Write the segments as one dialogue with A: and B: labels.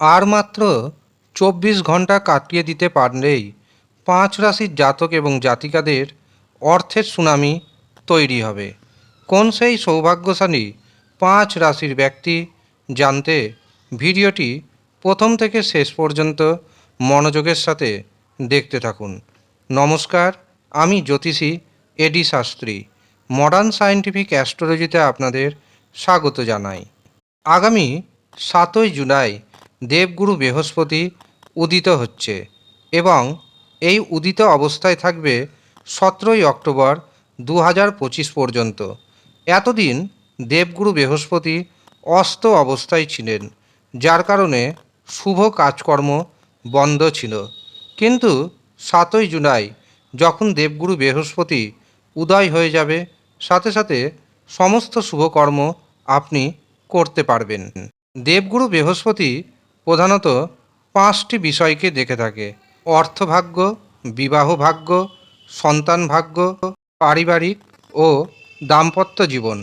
A: আর মাত্র চব্বিশ ঘণ্টা কাটিয়ে দিতে পারলেই পাঁচ রাশির জাতক এবং জাতিকাদের অর্থের সুনামি তৈরি হবে। কোন সেই সৌভাগ্যশালী পাঁচ রাশির ব্যক্তি জানতে ভিডিওটি প্রথম থেকে শেষ পর্যন্ত মনোযোগের সাথে দেখতে থাকুন। নমস্কার, আমি জ্যোতিষী এডি শাস্ত্রী মডার্ন সায়েন্টিফিক অ্যাস্ট্রোলজিতে আপনাদের স্বাগত জানাই। আগামী সাতই জুলাই দেবগুরু বৃহস্পতি উদিত হচ্ছে এবং এই উদিত অবস্থায় থাকবে সতেরোই অক্টোবর দু হাজার পঁচিশ পর্যন্ত। এতদিন দেবগুরু বৃহস্পতি অস্ত অবস্থায় ছিলেন, যার কারণে শুভ কাজকর্ম বন্ধ ছিল। কিন্তু সাতই জুলাই যখন দেবগুরু বৃহস্পতি উদয় হয়ে যাবে, সাথে সাথে সমস্ত শুভকর্ম আপনি করতে পারবেন। দেবগুরু বৃহস্পতি প্রধানত পাঁচটি বিষয়কে দেখে থাকে। অর্থভাগ্য বিবাহ ভাগ্য সন্তান ভাগ্য পারিবারিক ও দাম্পত্য জীবন।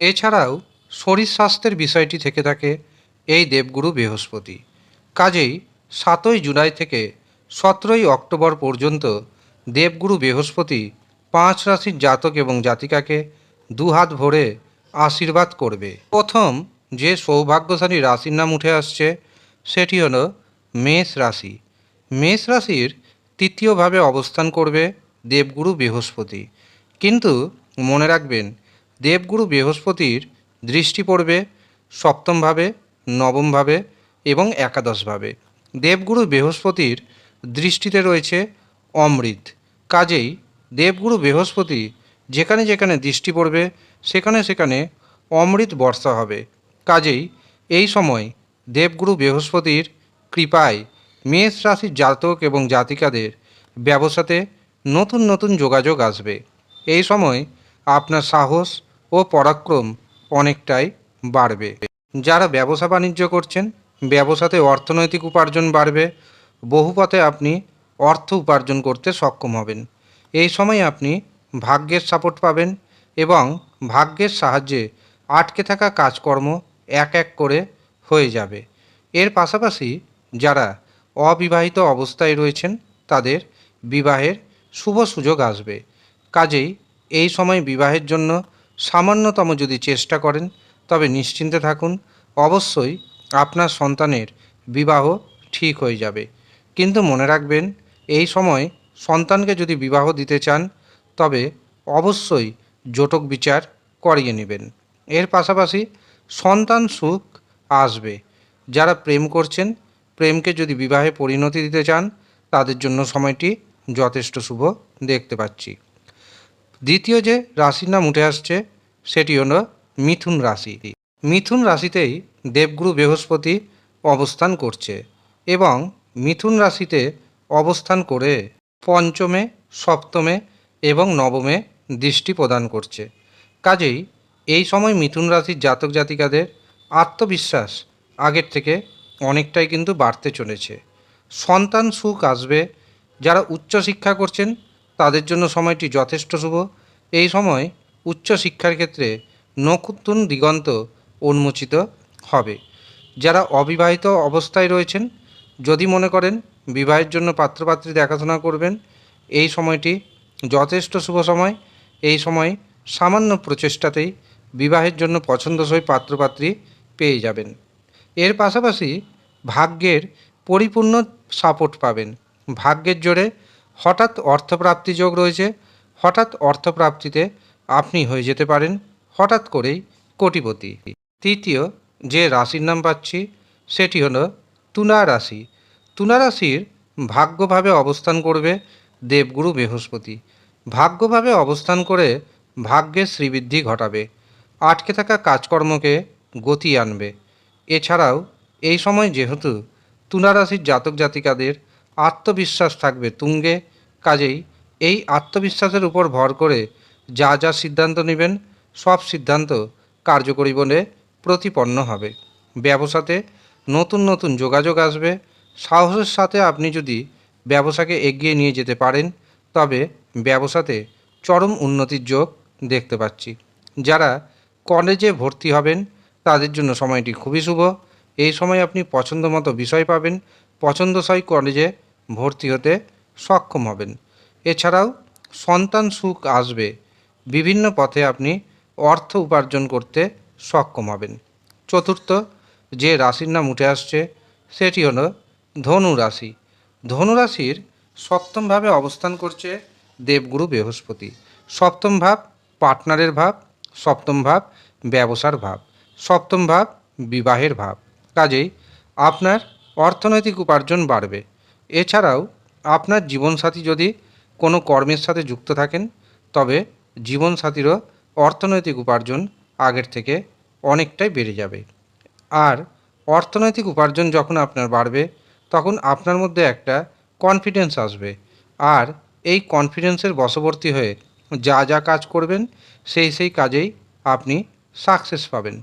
A: এছাড়াও শরীর স্বাস্থ্যের বিষয়টি থেকে থাকে এই দেবগুরু বৃহস্পতি। কাজেই সাতই জুলাই থেকে সতেরোই অক্টোবর পর্যন্ত দেবগুরু বৃহস্পতি পাঁচ রাশির জাতক এবং জাতিকাকে দুহাত ভরে আশীর্বাদ করবে। প্রথম যে সৌভাগ্যশালী রাশির নাম উঠে আসছে সেটি হলো মেষ রাশি। মেষ রাশির তৃতীয়ভাবে অবস্থান করবে দেবগুরু বৃহস্পতি। কিন্তু মনে রাখবেন, দেবগুরু বৃহস্পতির দৃষ্টি পড়বে সপ্তমভাবে, নবমভাবে এবং একাদশভাবে। দেবগুরু বৃহস্পতির দৃষ্টিতে রয়েছে অমৃত। কাজেই দেবগুরু বৃহস্পতি যেখানে যেখানে দৃষ্টি পড়বে, সেখানে সেখানে অমৃত বর্ষা হবে। কাজেই এই সময় দেবগুরু বৃহস্পতির কৃপায় মেষ রাশির জাতক এবং জাতিকাদের ব্যবসাতে নতুন নতুন যোগাযোগ আসবে। এই সময় আপনার সাহস ও পরাক্রম অনেকটাই বাড়বে। যারা ব্যবসা বাণিজ্য করছেন, ব্যবসাতে অর্থনৈতিক উপার্জন বাড়বে, বহু পথে আপনি অর্থ উপার্জন করতে সক্ষম হবেন। এই সময় আপনি ভাগ্যের সাপোর্ট পাবেন এবং ভাগ্যের সাহায্যে আটকে থাকা কাজকর্ম এক এক করে হয়ে যাবে। এর পাশাপাশি যারা অবিবাহিত অবস্থায় রয়েছেন, তাদের বিবাহের শুভ সুযোগ আসবে। কাজেই এই সময় বিবাহের জন্য সামান্যতম যদি চেষ্টা করেন, তবে নিশ্চিন্তে থাকুন, অবশ্যই আপনার সন্তানের বিবাহ ঠিক হয়ে যাবে। কিন্তু মনে রাখবেন, এই সময় সন্তানকে যদি বিবাহ দিতে চান, তবে অবশ্যই জটক বিচার করিয়ে নেবেন। এর পাশাপাশি সন্তান সুখ আসবে। যারা প্রেম করছেন, প্রেমকে যদি বিবাহে পরিণতি দিতে চান, তাদের জন্য সময়টি যথেষ্ট শুভ দেখতে পাচ্ছি। দ্বিতীয় যে রাশির নাম উঠে আসছে, সেটি হলো মিথুন রাশি। মিথুন রাশিতেই দেবগুরু বৃহস্পতি অবস্থান করছে এবং মিথুন রাশিতে অবস্থান করে পঞ্চমে, সপ্তমে এবং নবমে দৃষ্টি প্রদান করছে। কাজেই এই সময় মিথুন রাশির জাতক জাতিকাদের আত্মবিশ্বাস আগের থেকে অনেকটাই কিন্তু বাড়তে চলেছে। সন্তান সুখ আসবে, যারা উচ্চশিক্ষা করছেন তাদের জন্য সময়টি যথেষ্ট শুভ। এই সময় উচ্চশিক্ষার ক্ষেত্রে নকুতুন দিগন্ত উন্মোচিত হবে। যারা অবিবাহিত অবস্থায় রয়েছেন, যদি মনে করেন বিবাহের জন্য পাত্রপাত্রী দেখাশোনা করবেন, এই সময়টি যথেষ্ট শুভ সময়। এই সময় সামান্য প্রচেষ্টাতেই বিবাহের জন্য পছন্দসই পাত্রপাত্রী পেয়ে যাবেন। এর পাশাপাশি ভাগ্যের পরিপূর্ণ সাপোর্ট পাবেন। ভাগ্যের জোরে হঠাৎ অর্থপ্রাপ্তি যোগ রয়েছে। হঠাৎ অর্থপ্রাপ্তিতে আপনি হয়ে যেতে পারেন, হঠাৎ করেই কোটিপতি। তৃতীয় যে রাশির নাম পাচ্ছি, সেটি হলো তুলা রাশি। তুলা রাশির ভাগ্যভাবে অবস্থান করবে দেবগুরু বৃহস্পতি। ভাগ্যভাবে অবস্থান করে ভাগ্যের শ্রীবৃদ্ধি ঘটাবে। আটকে থাকা কাজকর্মকে গতি আনবে। এছাড়াও, এই সময় যেহেতু তুলা রাশির জাতক জাতিকাদের আত্মবিশ্বাস থাকবে তুঙ্গে, কাজেই এই আত্মবিশ্বাসের উপর ভর করে যা যা সিদ্ধান্ত নেবেন, সব সিদ্ধান্ত কার্যকরী বলে প্রতিপন্ন হবে। ব্যবসাতে নতুন নতুন যোগাযোগ আসবে। সাহসের সাথে আপনি যদি ব্যবসাকে এগিয়ে নিয়ে যেতে পারেন, তবে ব্যবসাতে চরম উন্নতির যোগ দেখতে পাচ্ছি। যারা কলেজে ভর্তি হবেন তাদের জন্য সময়টি খুবই শুভ। এই সময় আপনি পছন্দ মতো বিষয় পাবেন, পছন্দসই কলেজে ভর্তি হতে সক্ষম হবেন। এছাড়াও সন্তান সুখ আসবে, বিভিন্ন পথে আপনি অর্থ উপার্জন করতে সক্ষম হবেন। চতুর্থ, যে রাশির নাম উঠে আসছে, সেটি হলো ধনু রাশি। ধনু রাশির সপ্তমভাবে অবস্থান করছে দেবগুরু বৃহস্পতি। সপ্তম ভাব পার্টনারের ভাব, সপ্তম ভাব ব্যবসার ভাব। সপ্তম ভাব, বিবাহের ভাব। কাজেই আপনার অর্থনৈতিক উপার্জন বাড়বে। এছাড়াও আপনার জীবনসাথী যদি কোনো কর্মের সাথে যুক্ত থাকেন, তবে জীবনসাথীরও অর্থনৈতিক উপার্জন আগের থেকে অনেকটাই বেড়ে যাবে। আর অর্থনৈতিক উপার্জন যখন আপনার বাড়বে, তখন আপনার মধ্যে একটা কনফিডেন্স আসবে। আর এই কনফিডেন্সের বশবর্তী হয়ে যা যা কাজ করবেন, সেই সেই কাজেই আপনি সাকসেস পাবেন।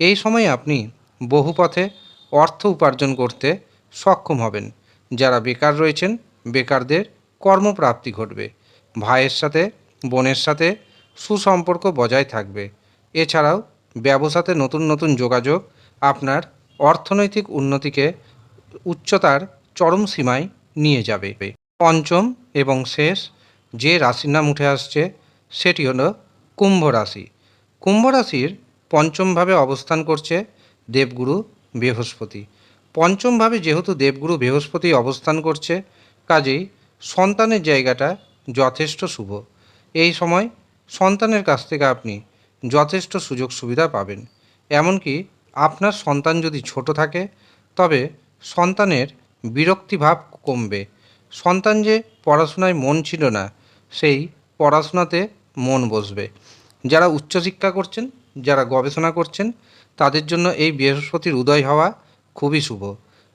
A: এই সময় আপনি বহু পথে অর্থ উপার্জন করতে সক্ষম হবেন। যারা বেকার রয়েছেন, বেকারদের কর্মপ্রাপ্তি ঘটবে। ভাইয়ের সাথে, বোনের সাথে সুসম্পর্ক বজায় থাকবে। এছাড়াও ব্যবসাতে নতুন নতুন যোগাযোগ আপনার অর্থনৈতিক উন্নতিকে উচ্চতার চরম সীমায় নিয়ে যাবে। পঞ্চম এবং শেষ যে রাশির নাম উঠে আসছে, সেটি হলো কুম্ভ রাশি। কুম্ভ রাশির পঞ্চমভাবে অবস্থান করছে দেবগুরু বৃহস্পতি। পঞ্চমভাবে যেহেতু দেবগুরু বৃহস্পতি অবস্থান করছে, কাজেই সন্তানের জায়গাটা যথেষ্ট শুভ। এই সময় সন্তানের কাছ থেকে আপনি যথেষ্ট সুযোগ সুবিধা পাবেন। এমনকি আপনার সন্তান যদি ছোট থাকে, তবে সন্তানের বিরক্তিভাব কমবে। সন্তান যে পড়াশোনায় মন ছিল না, সেই পড়াশোনাতে মন বসবে। যারা উচ্চশিক্ষা করছেন যারা গবেষণা করছেন, তাদের জন্য এই বৃহস্পতির উদয় হওয়া খুবই শুভ।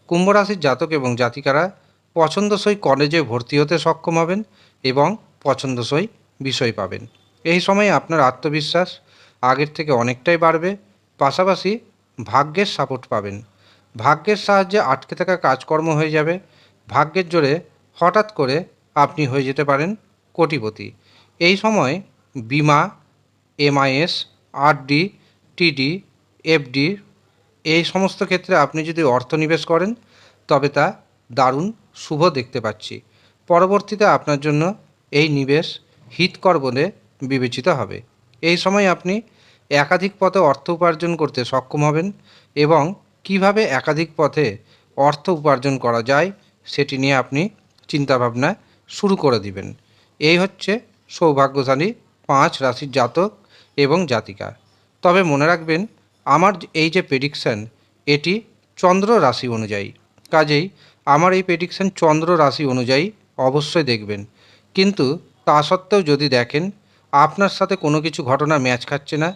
A: কুম্ভ রাশির জাতক এবং জাতিকারা পছন্দসই কলেজে ভর্তি হতে সক্ষম হবেন এবং পছন্দসই বিষয় পাবেন। এই সময়ে আপনার আত্মবিশ্বাস আগের থেকে অনেকটাই বাড়বে, পাশাপাশি ভাগ্যের সাপোর্ট পাবেন। ভাগ্যের সাহায্যে আটকে থাকা কাজকর্ম হয়ে যাবে। ভাগ্যের জোরে হঠাৎ করে আপনি হয়ে যেতে পারেন কোটিপতি। এই সময় বিমা, এমআইএস আরডি, টিডি, এফডি এই সমস্ত ক্ষেত্রে আপনি যদি অর্থ নিবেশ করেন, তবে তা দারুণ শুভ দেখতে পাচ্ছি। পরবর্তীতে আপনার জন্য এই নিবেশ হিতকর বলে বিবেচিত হবে। এই সময় আপনি একাধিক পথে অর্থ উপার্জন করতে সক্ষম হবেন এবং কীভাবে একাধিক পথে অর্থ উপার্জন করা যায়, সেটি নিয়ে আপনি চিন্তাভাবনা শুরু করে দিবেন। এই হচ্ছে সৌভাগ্যশালী পাঁচ রাশির জাতক এবং জাতিকা। তবে মনে রাখবেন, আমার এই যে প্রেডিকশান এটি চন্দ্র রাশি অনুযায়ী। কাজেই আমার এই প্রেডিকশান চন্দ্র রাশি অনুযায়ী অবশ্যই দেখবেন। কিন্তু তা সত্ত্বেও যদি দেখেন, আপনার সাথে কোনো কিছু ঘটনা ম্যাচ খাচ্ছে না,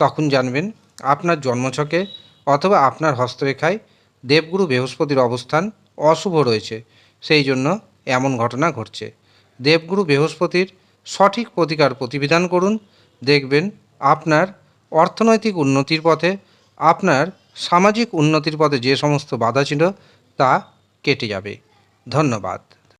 A: তখন জানবেন আপনার জন্মছকে অথবা আপনার হস্তরেখায় দেবগুরু বৃহস্পতির অবস্থান অশুভ রয়েছে। সেই জন্য এমন ঘটনা ঘটছে। দেবগুরু বৃহস্পতির সঠিক প্রতিকার প্রতিবিধান করুন, দেখবেন আপনার অর্থনৈতিক উন্নতির পথে, আপনার সামাজিক উন্নতির পথে যে সমস্ত বাধা ছিল তা কেটে যাবে। ধন্যবাদ।